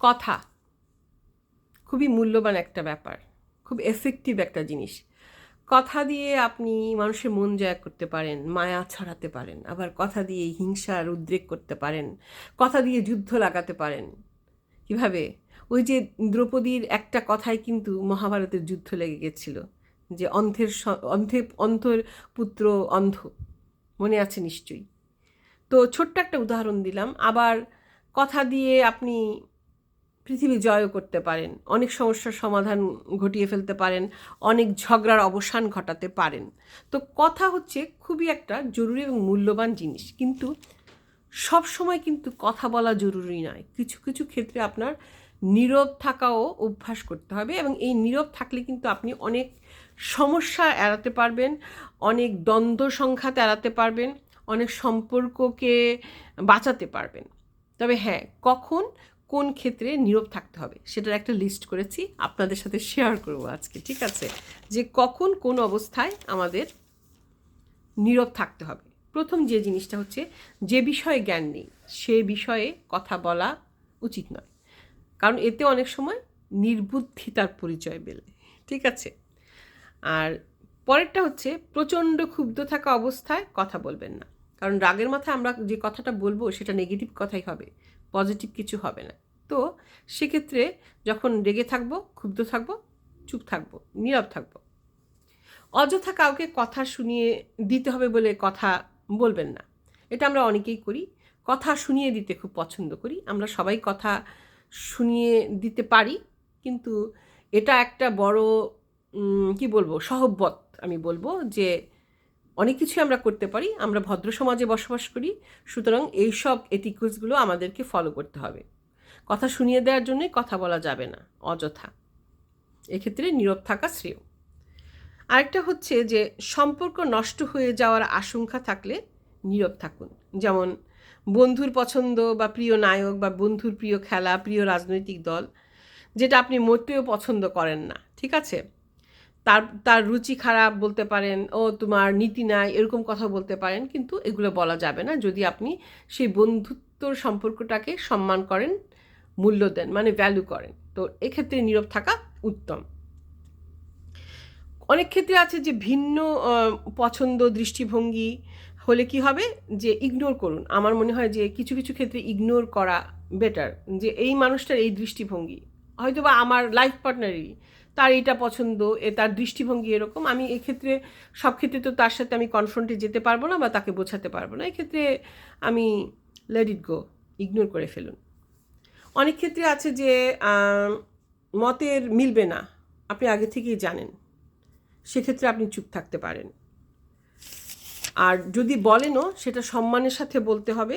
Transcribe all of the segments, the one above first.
কথা। খুবই মূল্যবান একটা ব্যাপার। খুব এফেক্টিভ একটা জিনিস। কথা দিয়ে আপনি মানুষের মন জয় করতে পারেন, মায়া ছড়াতে পারেন, আবার কথা দিয়ে হিংসার উদ্রেক করতে পারেন, কথা দিয়ে যুদ্ধ লাগাতে পারেন। কীভাবে? ওই যে দ্রৌপদীর একটা কথায় কিন্তু মহাভারতের যুদ্ধ লেগে গেছিল, যে অন্ধের অন্ধে অন্ধর পুত্র অন্ধ। মনে আছে নিশ্চয়ই। তো ছোট্ট একটা উদাহরণ দিলাম। আবার কথা দিয়ে আপনি পৃথিবী জয়ও করতে পারেন, অনেক সমস্যার সমাধান ঘটিয়ে ফেলতে পারেন, অনেক ঝগড়ার অবসান ঘটাতে পারেন। তো কথা হচ্ছে খুবই একটা জরুরি এবং মূল্যবান জিনিস, কিন্তু সব সময় কিন্তু কথা বলা জরুরি নয়। কিছু কিছু ক্ষেত্রে আপনার নীরব থাকাও অভ্যাস করতে হবে এবং এই নীরব থাকলে কিন্তু আপনি অনেক সমস্যা এড়াতে পারবেন, অনেক দ্বন্দ্ব সংঘাত এড়াতে পারবেন, অনেক সম্পর্ককে বাঁচাতে পারবেন। তবে হ্যাঁ কখন কোন ক্ষেত্রে নীরব থাকতে হবে সেটার একটা লিস্ট করেছি, আপনাদের সাথে শেয়ার করব আজকে, ঠিক আছে? যে কখন কোন অবস্থায় আমাদের নীরব থাকতে হবে। প্রথম যে জিনিসটা হচ্ছে, যে বিষয়ে জ্ঞান নেই, সে বিষয়ে কথা বলা উচিত নয়। কারণ এতে অনেক সময় নির্বুদ্ধিতার পরিচয় মেলে, ঠিক আছে? আর পরেরটা হচ্ছে, প্রচণ্ড ক্ষুব্ধ থাকা অবস্থায় কথা বলবেন না। কারণ রাগের মাথায় আমরা যে কথাটা বলব সেটা নেগেটিভ কথাই হবে পজিটিভ কিছু হবে না। তো সেক্ষেত্রে যখন রেগে থাকব, ক্ষুব্ধ থাকব, চুপ থাকব, নীরব থাকব, অযথা কাউকে কথা শুনিয়ে দিতে হবে বলে কথা বলবেন না। এটা আমরা অনেকেই করি। কথা শুনিয়ে দিতে খুব পছন্দ করি। আমরা সবাই কথা শুনিয়ে দিতে পারি, কিন্তু এটা একটা বড় কি বলব, সহব্বত আমি বলব যে অনেক কিছু আমরা করতে পারি, আমরা ভদ্র সমাজে বসবাস করি, সুতরাং এইসব এটিকুলসগুলো আমাদেরকে ফলো করতে হবে। কথা শুনিয়ে দেওয়ার জন্যই কথা বলা যাবে না, অযথা। এক্ষেত্রে নীরব থাকা শ্রেয়। আরেকটা হচ্ছে যে, সম্পর্ক নষ্ট হয়ে যাওয়ার আশঙ্কা থাকলে নীরব থাকুন। যেমন বন্ধুর পছন্দ বা প্রিয় নায়ক বা বন্ধুর প্রিয় খেলা, প্রিয় রাজনৈতিক দল, যেটা আপনি মোটেও পছন্দ করেন না, ঠিক আছে? তার তার রুচি খারাপ বলতে পারেন, ও তোমার নীতি নাই, এরকম কথা বলতে পারেন, কিন্তু এগুলো বলা যাবে না। যদি আপনি সেই বন্ধুত্বর সম্পর্কটাকে সম্মান করেন, মূল্য দেন মানে ভ্যালু করেন, তো এক্ষেত্রে নীরব থাকা উত্তম। অনেক ক্ষেত্রে আছে যে ভিন্ন পছন্দ দৃষ্টিভঙ্গি হলে কি হবে? যে ইগনোর করুন। আমার মনে হয় যে কিছু কিছু ক্ষেত্রে ইগনোর করা বেটার যে এই মানুষটার এই দৃষ্টিভঙ্গি। হয়তো বা আমার লাইফ পার্টনারই তার এইটা পছন্দ, এ তার দৃষ্টিভঙ্গি এরকম, আমি এক্ষেত্রে সব ক্ষেত্রে তো তার সাথে আমি কনফ্রন্টে যেতে পারব না বা তাকে বোঝাতে পারব না, এক্ষেত্রে আমি লেট ইট গো ইগনোর করে ফেলুন। অনেক ক্ষেত্রে আছে যে মতের মিলবে না, আপনি আগে থেকেই জানেন, সেক্ষেত্রে আপনি চুপ থাকতে পারেন। আর যদি বলেনও, সেটা সম্মানের সাথে বলতে হবে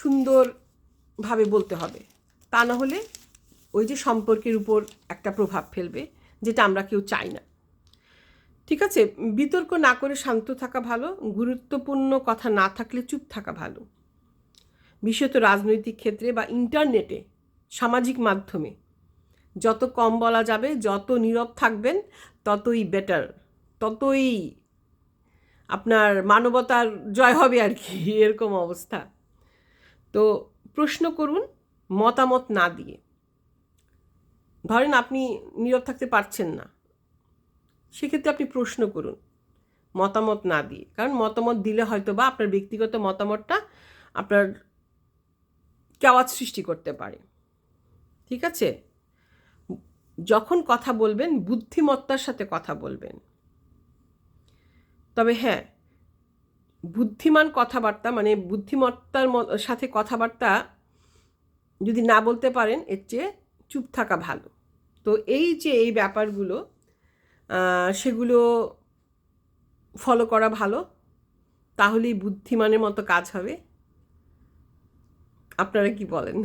সুন্দরভাবে বলতে হবে, তা না হলে ওই যে সম্পর্কের উপর একটা প্রভাব ফেলবে, যেটা আমরা কেউ চাই না। ঠিক আছে? বিতর্ক না করে শান্ত থাকা ভালো, গুরুত্বপূর্ণ কথা না থাকলে চুপ থাকা ভালো। বিশেষত রাজনৈতিক ক্ষেত্রে বা ইন্টারনেটে, সামাজিক মাধ্যমে। যত কম বলা যাবে, যত নীরব থাকবেন, ততই বেটার ততই আপনার মানবতার জয় হবে আর কি, এরকম অবস্থা। তো প্রশ্ন করুন, মতামত না দিয়ে। ধরেন আপনি নীরব থাকতে পারছেন না, সেক্ষেত্রে আপনি প্রশ্ন করুন, মতামত না দিয়ে। কারণ মতামত দিলে হয়তো বা আপনার ব্যক্তিগত মতামতটা আপনার কেওয়াজ সৃষ্টি করতে পারে। ঠিক আছে? যখন কথা বলবেন, বুদ্ধিমত্তার সাথে কথা বলবেন। তবে হ্যাঁ বুদ্ধিমান কথাবার্তা মানে বুদ্ধিমত্তার সাথে কথাবার্তা যদি না বলতে পারেন, এর চেয়ে চুপ থাকা ভালো। তো এই যে এই ব্যাপারগুলো সেগুলো ফলো করা ভালো, তাহলেই বুদ্ধিমানের মতো কাজ হবে। আপনারা কি বলেন?